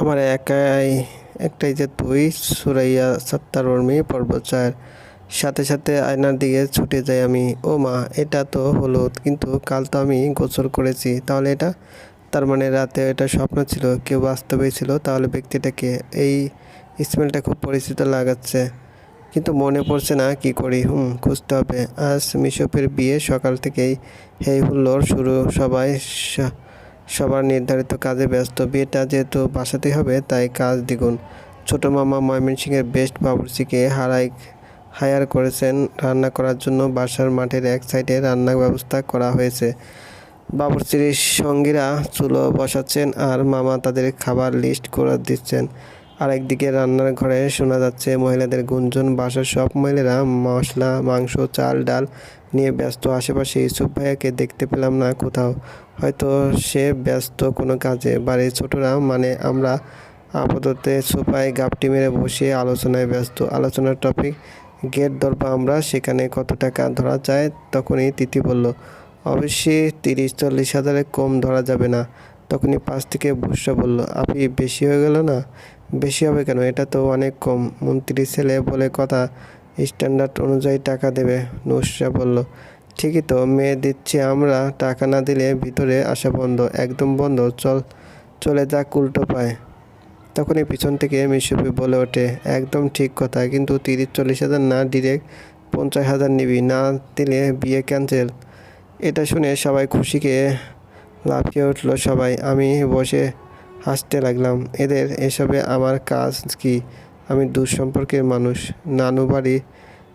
আমার একাই একটাই যে তুই, সুরাইয়া সত্তার উর্মি পর্বচার সাথে সাথে আয়নার দিকে ছুটে যাই আমি। ও মা, এটা তো হলুদ কিন্তু কাল তো আমি গোসল করেছি। তাহলে এটা? তার মানে রাতে এটা স্বপ্ন ছিল, কেউ বাস্তবে ছিল, তাহলে ব্যক্তিটাকে। এই স্মেলটা খুব পরিচিত লাগাচ্ছে। কিন্তু মনে পড়ছে না কি করি। হুম, খুঁজতে হবে। আজ মিশপের বিয়ে সকাল থেকেই হেই হুল্লোর শুরু। সবাই সবার নির্ধারিত কাজে ব্যস্ত। বিয়েটা যেহেতু বাসাতেই হবে, তাই কাজ দ্বিগুণ। ছোট মামা ময়মনসিংহের বেস্ট বাবুর্চিকে হারাই, হায়ার করেছেন। রান্না করার জন্য বাসার মাঠের এক সাইডে রান্নার ব্যবস্থা করা হয়েছে। বাবুর্চির সঙ্গীরা চুলো বসাচ্ছেন আর মামা তাদের খাবার লিস্ট করে দিচ্ছেন। আরেকদিকে রান্নার ঘরে শোনা যাচ্ছে, মহিলাদের গুঞ্জন, বাসার সব মহিলারা মশলা, মাংস, চাল, ডাল নিয়ে ব্যস্ত। আশেপাশে ইউসুফ ভাইয়াকে দেখতে পেলাম না কোথাও। হয়তো সে ব্যস্ত কোনো কাজে। বাড়ির ছোটরা মানে আমরা আপাতত সোফায় গাপটি মেরে বসে আলোচনায় ব্যস্ত। আলোচনার টপিক, গেট ধরবো আমরা সেখানে কত টাকা ধরা যায় তখনই তিথি বলল, অবশ্যই তিরিশ চল্লিশ হাজারে কম ধরা যাবে না। তখনই পাশ থেকে বুসরা বলল, আপনি বেশি হয়ে গেল না? বেশি হবে কেন? এটা তো অনেক কম। মন্ত্রী ছেলে বলে কথা, স্ট্যান্ডার্ড অনুযায়ী টাকা দেবে, নুসরা বলল। ঠিকই তো, মেয়ে দিচ্ছি আমরা, টাকা না দিলে ভিতরে আসা বন্ধ, একদম বন্ধ, চল, চলে যাক উল্টো পায়। তখনই পিছন থেকে মিশুপি বলে ওঠে, একদম ঠিক কথা, কিন্তু তিরিশ চল্লিশ হাজার না ডিরেক্ট পঞ্চাশ হাজার নিবি, না দিলে বিয়ে ক্যান্সেল এটা শুনে সবাই খুশিকে লাফিয়ে উঠল সবাই, আমি বসে হাসতে লাগলাম, এদের এসবে আমার কাজ কি? আমি দুঃসম্পর্কের মানুষ। নানু বাড়ি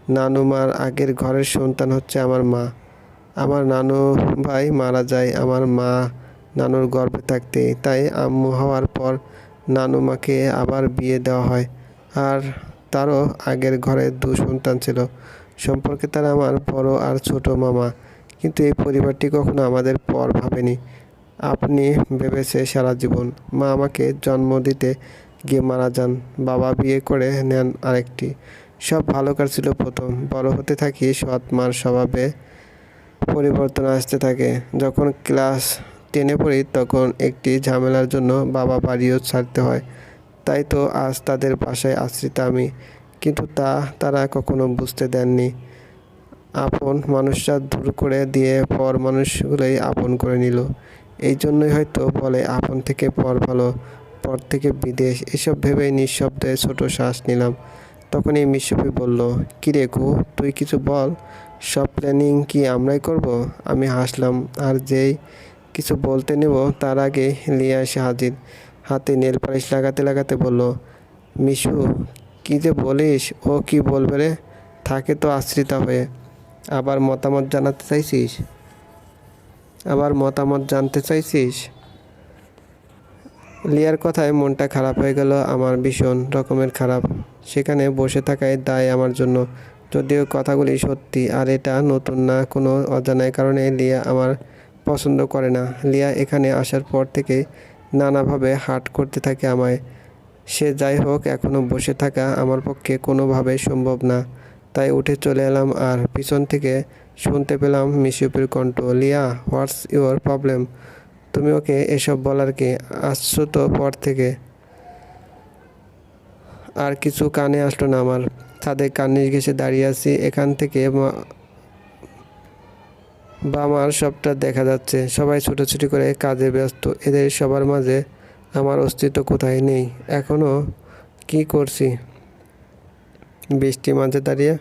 নানু মার আগের ঘরের সন্তান হচ্ছে আমার মা। আমার নানু ভাই মারা যায়, আমার মা নানুর গর্ভে থাকতে। তাই আম্মু হওয়ার পর নানু মাকে আবার বিয়ে দেওয়া হয়। আর তারও আগের ঘরে দু সন্তান ছিল। সম্পর্কে তারা আমার বড় আর ছোট মামা। কিন্তু এই পরিবারটি কখনো আমাদের পর ভাবেনি। আপনি ভেবেছে সারা জীবন। মা আমাকে জন্ম দিতে গিয়ে মারা যান। বাবা বিয়ে করে নেন আরেকটি। সব ভালো কাজ ছিল প্রথম। বড় হতে থাকি সৎ মার স্বভাবে পরিবর্তন আসতে থাকে। যখন ক্লাস টেনে পড়ি তখন একটি ঝামেলার জন্য বাবা বাড়িও ছাড়তে হয়। তাই তো আজ তাদের বাসায় আশ্রিত আমি। কিন্তু তা তারা কখনো বুঝতে দেননি। আপন মানুষরা দূর করে দিয়ে পর মানুষগুলোই আপন করে নিল। এই জন্যই হয়তো বলে, আপন থেকে পর ভালো, পর থেকে বিদেশ। এসব ভেবেই নিঃশব্দে ছোট শ্বাস নিলাম। তখন তখনই মিশুপি বলল, কিরে কু তুই কিছু বল? সব প্ল্যানিং কি আমরাই করব? আমি হাসলাম, আর যেই কিছু বলতে নেব, তার আগে লিয়া এসে হাজির। হাতে নেল পালিশ লাগাতে লাগাতে বলল, মিশু, কি যে বলিস? ও কি বলবে রে? থাকে তো আশ্রিতা হয়ে। আবার মতামত জানাতে চাইছিস? আবার মতামত জানতে চাইছিস? লিয়ার কথায় মনটা খারাপ হয়ে গেল, আমার ভীষণ রকমের খারাপ। সেখানে বসে থাকায় দায় আমার জন্য। যদিও কথাগুলি সত্যি, আর এটা নতুন না, কোনো অজানায় কারণে লিয়া আমার পছন্দ করে না। লিয়া এখানে আসার পর থেকে নানাভাবে হাট করতে থাকে আমায়। সে যাই হোক এখনও বসে থাকা আমার পক্ষে কোনোভাবে সম্ভব না। তাই উঠে চলে এলাম আর পিছন থেকে শুনতে পেলাম মিশুপির কণ্ঠ, লিয়া, হোয়াটস ইউর প্রবলেম? তুমি ওকে এসব বলার কি আসছো তো পর থেকে? আর কিছু কানে আসলো না আমার। তাদের কানে ঘেসে দাঁড়িয়ে আছি, এখান থেকে মা- বামার সবটা দেখা যাচ্ছে। সবাই ছুটোছুটি করে কাজে ব্যস্ত। এদের সবার মাঝে আমার অস্তিত্ব কোথায় নেই? এখনও কি করছি? বৃষ্টি মাঝে দাঁড়িয়ে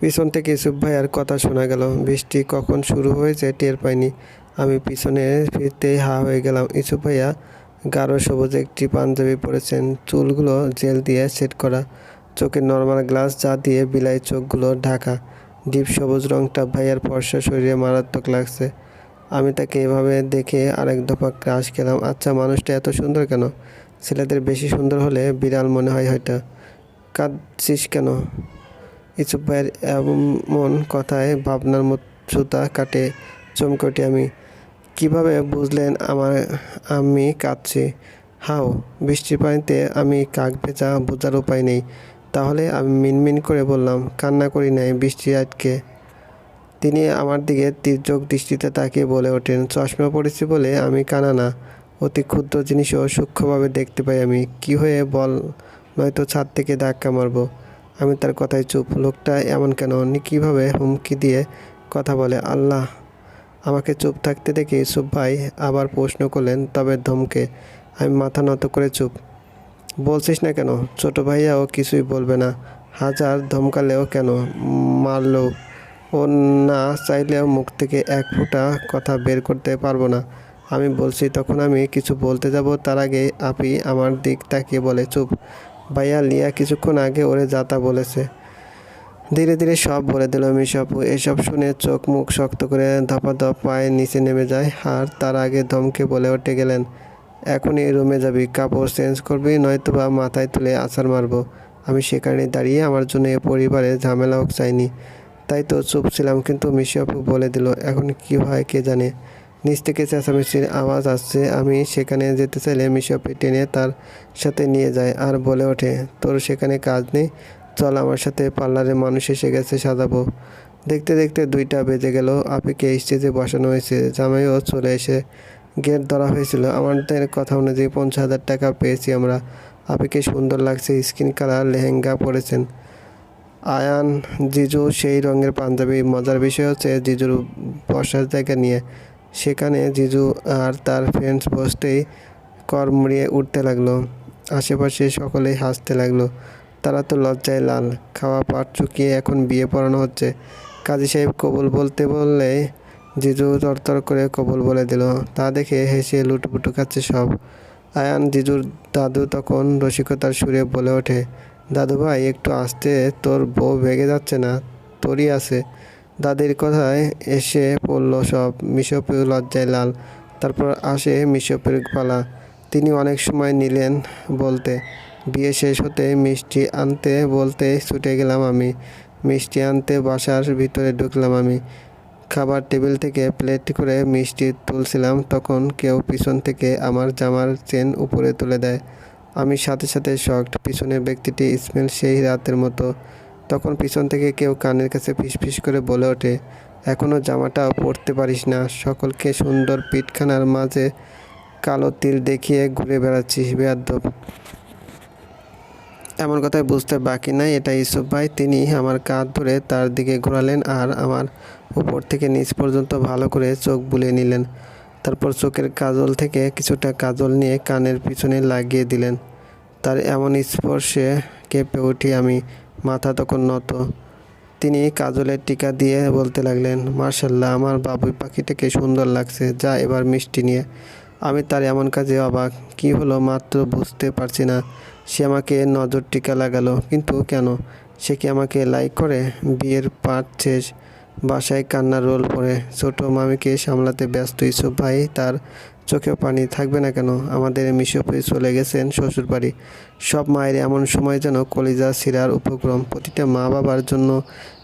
পিছন থেকে ইসুফ ভাইয়ার কথা শোনা গেল। বৃষ্টি কখন শুরু হয়েছে টের পাইনি। আমি পিছনে ফিরতেই হা হয়ে গেলাম। ইসুফ ভাইয়া গাঢ় সবুজ একটি পাঞ্জাবি পরেছেন। চুলগুলো জেল দিয়ে সেট করা। চোখের নর্মাল গ্লাস যা দিয়ে বিলাই চোখগুলো ঢাকা। ডিপ সবুজ রংটা ভাইয়ার ফর্সা শরীরে মারাত্মক লাগছে। আমি তাকে এভাবে দেখে আরেক দফা ক্রাশ খেলাম। আচ্ছা মানুষটা এত সুন্দর কেন? ছেলেদের বেশি সুন্দর হলে বিড়াল মনে হয় হয়তো। কাঁদছিস কেন? ইসুফ ভাইয়ের এমন কথায় ভাবনার মধ্যতা কাটে চমকে উঠি আমি। কীভাবে বুঝলেন আমার, আমি কাঁদছি? হাও, বৃষ্টির পানিতে আমি কাক ভেজা বোঝার উপায় নেই। তাহলে আমি মিনমিন করে বললাম, কান্না করি নাই, বৃষ্টি আটকে তিনি আমার দিকে তীর্যক দৃষ্টিতে তাকিয়ে বলে ওঠেন, চশমা পড়েছি বলে আমি কানা না। অতি ক্ষুদ্র জিনিসও সূক্ষ্মভাবে দেখতে পাই আমি। কি হয়ে বল? নয়তো ছাদ থেকে ধাক্কা মারবো। আমি তার কথায় চুপ। লোকটা এমন কেন? কীভাবে হুমকি দিয়ে কথা বলে? আল্লাহ, আমাকে চুপ থাকতে দেখে ইউসুফ ভাই আবার প্রশ্ন করলেন, তবে ধমকে? আমি মাথা নত করে চুপ। বলছিস না কেন? ছোট ভাইয়াও কিছুই বলবে না। হাজার ধমকালেও কেন? মারলেও ও না চাইলেও মুখ থেকে এক ফোঁটা কথা বের করতে পারব না। আমি বলছি, তখন আমি কিছু বলতে যাব, তার আগে আপি আমার দিক তাকিয়ে বলে, চুপ। ভাইয়া লিয়া কিছুক্ষণ আগে ওরে যাতা বলেছে। ধীরে ধীরে সব বলে দিল মিশাপু এসব শুনে চোখ মুখ শক্ত করে ধপাধপ পায়ে নিচে নেমে যায় আর তার আগে ধমকে বলে উঠে গেলেন, এখনই রুমে যাবি, কাপড় চেঞ্জ করবি নয়তো বা মাথায় তুলে আছাড় মারবো। আমি সেখানে দাঁড়িয়ে আমার জন্য এ পরিবারে ঝামেলা হোক চাইনি। তাই তো চুপ ছিলাম, কিন্তু মিশাপু বলে দিল, এখন কি হয় কে জানে? নিচ থেকে চেঁচামেচির আওয়াজ আসছে, আমি সেখানে যেতে চাইলে মিশাপি টেনে তার সাথে নিয়ে যায় আর বলে ওঠে, তোর সেখানে কাজ নেই, চল আমার সাথে পার্লারে মানুষ এসে গেছে সাজাবো। দেখতে দেখতে দুইটা বেজে গেল, আপিকে স্টেজে বসানো হয়েছে। জামাইও চলে এসে গেট ধরা হয়েছিল। আমাদের কথা অনুযায়ী পঞ্চাশ হাজার টাকা পেয়েছি আমরা। আপিকে সুন্দর লাগছে, স্কিন কালার, লেহেঙ্গা পরেছেন। আয়ান, জিজু, সেই রঙের পাঞ্জাবি। মজার বিষয় হচ্ছে জিজুর বসার জায়গা নিয়ে। সেখানে জিজু আর তার ফ্রেন্ডস বসতেই কর মুড়িয়ে উঠতে লাগল। আশেপাশে সকলেই হাসতে লাগল। তারা তো লজ্জায় লাল, খাওয়া পাট চুকিয়ে এখন বিয়ে পড়ানো হচ্ছে। কাজী সাহেব কবুল বলতে বললে জিজু তরতর করে কবুল বলে দিল। তা দেখে হেসে লুটপুটু খাচ্ছে সব। আয়ান, জিজুর দাদু তখন রসিকতার সুরে বলে ওঠে দাদু ভাই একটু আসতে তোর বউ ভেগে যাচ্ছে না? তোরই আছে। দাদির কথায় এসে পড়ল সব মিশপীয় লজ্জায় লাল। তারপর আসে মিশপের পালা। তিনি অনেক সময় নিলেন বলতে। বিয়ে শেষ হতে মিষ্টি আনতে বলতে ছুটে গেলাম আমি। মিষ্টি আনতে বাসার ভিতরে ঢুকলাম আমি। খাবার টেবিল থেকে প্লেট করে মিষ্টি তুলছিলাম। তখন কেউ পিছন থেকে আমার জামার চেন উপরে তুলে দেয়। আমি সাথে সাথে শকড। পিছনের ব্যক্তিটি স্মেল সেই রাতের মতো। তখন পিছন থেকে কেউ কানের কাছে ফিসফিস করে বলে ওঠে এখনও জামাটা পরতে পারিস না। সকলকে সুন্দর পিঠখানার মাঝে কালো তিল দেখিয়ে ঘুরে বেড়াচ্ছিস বেয়াদ্দব এমন কথায় বুঝতে বাকি নাই। এটা ইসুফ ভাই। তিনি আমার কাঁধ ধরে তার দিকে ঘোরালেন আর আমার উপর থেকে নিচ পর্যন্ত ভালো করে চোখ বুলিয়ে নিলেন। তারপর চোখের কাজল থেকে কিছুটা কাজল নিয়ে কানের পিছনে লাগিয়ে দিলেন। তার এমন স্পর্শে কেঁপে উঠি আমি। মাথা তখন নত। তিনি কাজলের টিকা দিয়ে বলতে লাগলেন, মার্শাল্লাহ, আমার বাবুই পাখিটাকে সুন্দর লাগছে। যা এবার মিষ্টি নিয়ে। আমি তার এমন কাজে অবাক। কি হলো মাত্র বুঝতে পারছি না। সে আমাকে নজর টিকা লাগালো। কিন্তু কেন? সে কি আমাকে লাইক করে? বিয়ের পাঠ শেষ। বাসায় কান্নার রোল পড়ে। ছোট মামিকে সামলাতে ব্যস্ত ইসুফ ভাই তার চোখেও পানি থাকবে না কেন? আমাদের মিশপে চলে গেছেন শ্বশুর বাড়ি সব মায়ের এমন সময় যেন কলিজা সিরার উপক্রম। প্রতিটা মা বাবার জন্য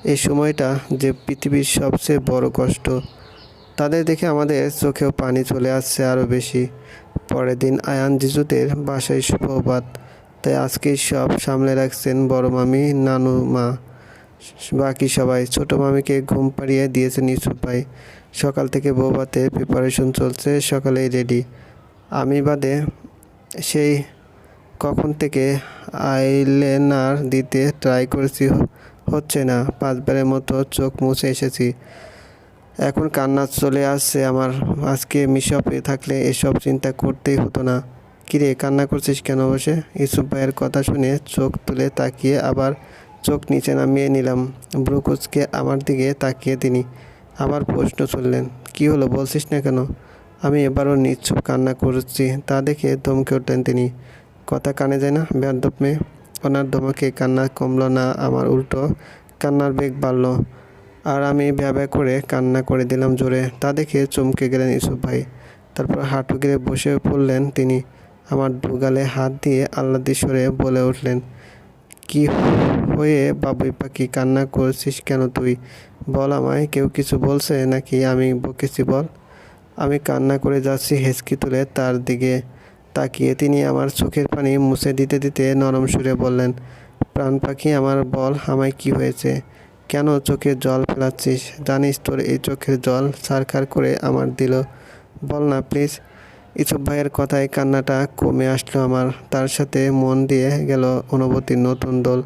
এই সময়টা যে পৃথিবীর সবচেয়ে বড় কষ্ট। তাদের দেখে আমাদের চোখেও পানি চলে আসছে আরও বেশি। পরের দিন আয়ান জিজুদের বাসায় সুপ্রভাত। তাই আজকেই সব সামলে রাখছেন বড় মামি, নানু মা। বাকি সবাই, ছোট মামিকে ঘুম পাড়িয়ে দিয়েছেন ইউসুফ ভাই। সকাল থেকে বৌভাতে প্রিপারেশন চলছে, সকালেই রেডি আমি বাদে সেই কখন থেকে আইলেনার দিতে ট্রাই করেছি, হচ্ছে না। পাঁচবারের মতো চোখ মুছে এসেছি। এখন কান্না চলে আসছে আমার। আজকে মিশপে থাকলে এসব চিন্তা করতেই হতো না। কিরে, কান্না করছিস কেন বসে ইউসুফ ভাইয়ের কথা শুনে চোখ তুলে তাকিয়ে আবার চোখ নিচে নামিয়ে নিলাম। ব্রুকুচকে আমার দিকে তাকিয়ে তিনি আবার প্রশ্ন চললেন কি হলো বলছিস না কেন? আমি এবারও নিচ্ছুপ কান্না করছি, তা দেখে ধমকে উঠলেন তিনি। কথা কানে যায় না, বেয়াদব মেয়ে। ওনার ধমকে কান্না কমলো না, আমার উল্টো কান্নার বেগ বাড়লো। আর আমি ভ্যাবা করে কান্না করে দিলাম জোরে, তা দেখে চমকে গেলেন ইউসুফ ভাই। তারপর হাঁটু গিরে বসে পড়লেন তিনি। আমার দুগালে হাত দিয়ে আল্লাদিশ্বরে বলে উঠলেন কি হয়ে বাবুই পাখি কান্না করছিস কেন তুই? বল আমায়, কেউ কিছু বলছে নাকি? আমি বকেছি বল। আমি কান্না করে যাচ্ছি হেসকি তুলে তার দিকে তাকিয়ে। তিনি আমার চোখের পানি মুছে দিতে দিতে নরম সুরে বললেন, প্রাণ পাখি, আমার বল, আমায় কি হয়েছে? কেন চোখে জল ফেলাচ্ছিস? জানিস তোর এই চোখের জল সারখার করে আমার দিল। বল না প্লিজ ইসুফ ভাইয়ের কথায় কান্নাটা কমে আসলো আমার। তার সাথে মন দিয়ে গেল অনুভূতির নতুন দোল।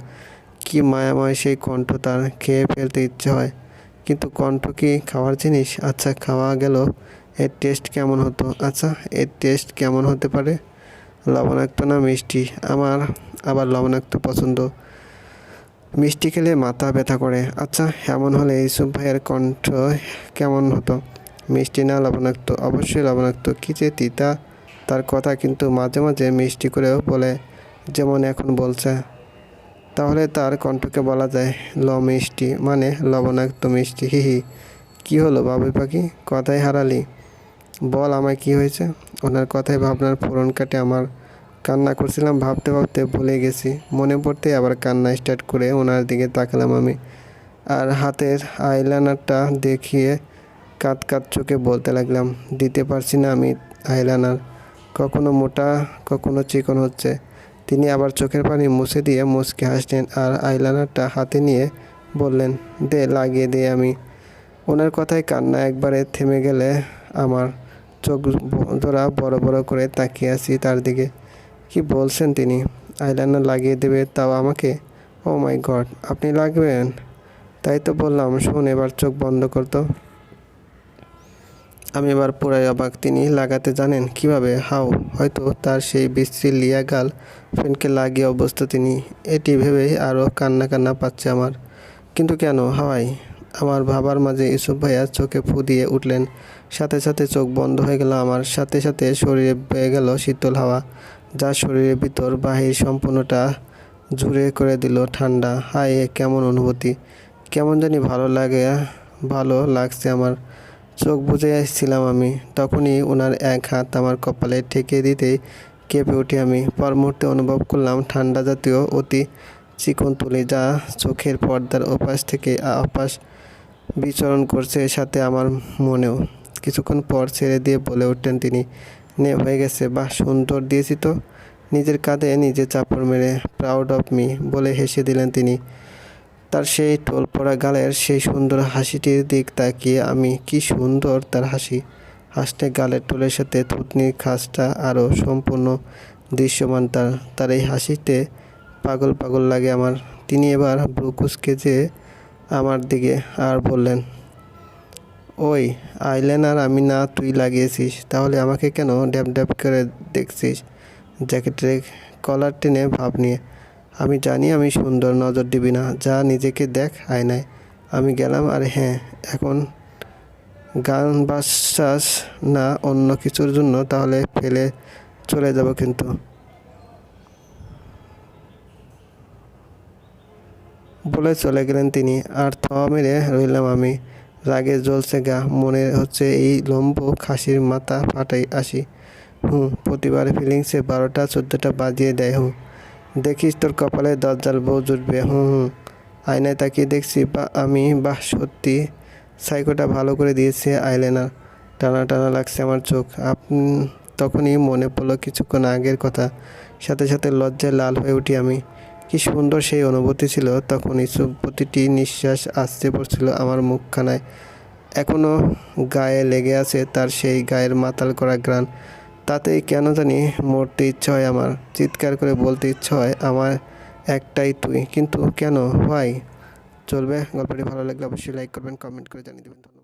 কি মায়াময় সেই কণ্ঠ তার খেয়ে ফেলতে ইচ্ছে হয়। কিন্তু কণ্ঠ কি খাওয়ার জিনিস? আচ্ছা খাওয়া গেল। এর টেস্ট কেমন হতো? আচ্ছা এর টেস্ট কেমন হতে পারে? লবণাক্ত না মিষ্টি? আমার আবার লবণাক্ত পছন্দ। মিষ্টি খেলে মাথা ব্যথা করে। আচ্ছা এমন হলে ইসুফ ভাইয়ের কণ্ঠ কেমন হতো? মিষ্টি না লবণাক্ত, অবশ্যই লবণাক্ত। কী যে তিতা, তার কথা কিন্তু মাঝে মাঝে মিষ্টি করেও বলে, যেমন এখন বলছে। তাহলে তার কণ্ঠকে বলা যায়, ল মিষ্টি মানে লবণাক্ত মিষ্টি। হি হি। কী হলো বাবুই পাখি? কথাই হারালি। বল আমায় কি হয়েছে? ওনার কথায় ভাবনার ফোরন কাটে আমার। কান্না করছিলাম, ভাবতে ভাবতে ভুলে গেছি। মনে পড়তে আবার কান্না স্টার্ট করে ওনার দিকে তাকালাম আমি। আর হাতের আইলাইনারটা দেখিয়ে কাত কাত চোখে বলতে লাগলাম, দিতে পারছি না আমি আইলানার কখনো মোটা, কখনো চিকন হচ্ছে। তিনি আবার চোখের পানি মুছে দিয়ে মুচকে হাসলেন আর আইলাইনারটা হাতে নিয়ে বললেন, দে, লাগিয়ে দে আমি। ওনার কথায় কান্না একবারে থেমে গেলে আমার চোখ ধরা বড় বড় করে তাকিয়ে আছি তার দিকে। কি বলছেন তিনি? আইলাইনার লাগিয়ে দেবে তাও আমাকে? ও মাই গড আপনি লাগবেন? তাই তো বললাম, শোন, এবার চোখ বন্ধ করতো আমি এবার পুরাই অবাক। তিনি লাগাতে জানেন, কীভাবে? হাও, হয়তো তার সেই বিশ্রী লিয়া গাল ফ্রেন্ডকে লাগিয়ে অবস্থা তিনি। এটি ভেবেই আরও কান্না কান্না পাচ্ছে আমার। কিন্তু কেন? হাওয়াই, আমার ভাবার মাঝে ইসুফ ভাইয়া চোখে ফু দিয়ে উঠলেন। সাথে সাথে চোখ বন্ধ হয়ে গেল আমার। সাথে সাথে শরীরে বয়ে গেল শীতল হাওয়া, যা শরীরের ভিতর বাহির সম্পূর্ণটা জুড়ে করে দিল ঠান্ডা। হায় কেমন অনুভূতি! কেমন জানি ভালো লাগে, ভালো লাগছে আমার। চোখ বুঝে আসছিলাম আমি। তখনই ওনার এক হাত আমার কপালে ঠেকে দিতেই কেঁপে উঠি আমি। পর মুহূর্তে অনুভব করলাম ঠান্ডা জাতীয় অতি চিকন তুলি যা চোখের পর্দার ওপাশ থেকে অপাশ বিচরণ করছে সাথে আমার মনেও। কিছুক্ষণ পর ছেড়ে দিয়ে বলে উঠলেন তিনি, নে, হয়ে গেছে, বাহ, সুন্দর দিয়েছি তো। নিজের কাঁধে নিজে চাপড় মেরে প্রাউড অফ মি বলে হেসে দিলেন তিনি। তার সেই টোল পড়া গালের সেই সুন্দর হাসিটির দিক তাকিয়ে আমি, কি সুন্দর তার হাসি। হাসতে গালের টোলের সাথে থুতনির খাসটা আরও সম্পূর্ণ দৃশ্যমান তার তার এই হাসিতে পাগল পাগল লাগে আমার। তিনি এবার ব্রুকুসকে যে আমার দিকে আর বললেন, ওই আইলাইনার আমি না, তুই লাগিয়েছিস, তাহলে আমাকে কেন ড্যাব ড্যাব করে দেখছিস? জ্যাকেটের কলার টেনে ভাব নিয়ে আমি জানি আমি সুন্দর, নজর দিবি না, যা নিজেকে দেখ আয়নায় আমি গেলাম, আর হ্যাঁ এখন গান বাসাস না অন্য কিছুর জন্য, তাহলে ফেলে চলে যাব কিন্তু। বলে চলে গেলেন তিনি, আর থ মেরে রইলাম আমি। রাগে জ্বলছে গা, মনে হচ্ছে এই লম্ব খাসির মাথা ফাটাই আসি। হুম প্রতিবার ফিলিংসে বারোটা, চোদ্দোটা বাজিয়ে দেয় হুম দেখিস তোর কপালে দরজাল বউ জুটবে হুম হুম আয়নায় তাকিয়ে দেখছি, বা, আমি, বাহ, সত্যি। সাইকোটা ভালো করে দিয়েছে আইলেনার টানা টানা লাগছে আমার চোখ। আপনি তখনই মনে পড়ল কিছুক্ষণ আগের কথা। সাথে সাথে লজ্জায় লাল হয়ে উঠি আমি। কি সুন্দর সেই অনুভূতি ছিল। তখন ইসু প্রতিটি নিঃশ্বাস আসতে পড়ছিল আমার মুখখানায়। এখনও গায়ে লেগে আছে তার সেই গায়ের মাতাল করা গ্রান তাতেই কেন জানি মরতে ইচ্ছা হয় আমার। চিৎকার করে বলতে ইচ্ছা হয় আমার একটাই তুই। কিন্তু কেন? হয় চলবে? গল্পটি ভালো লাগলে অবশ্যই লাইক করবেন কমেন্ট করে জানিয়ে দেবেন।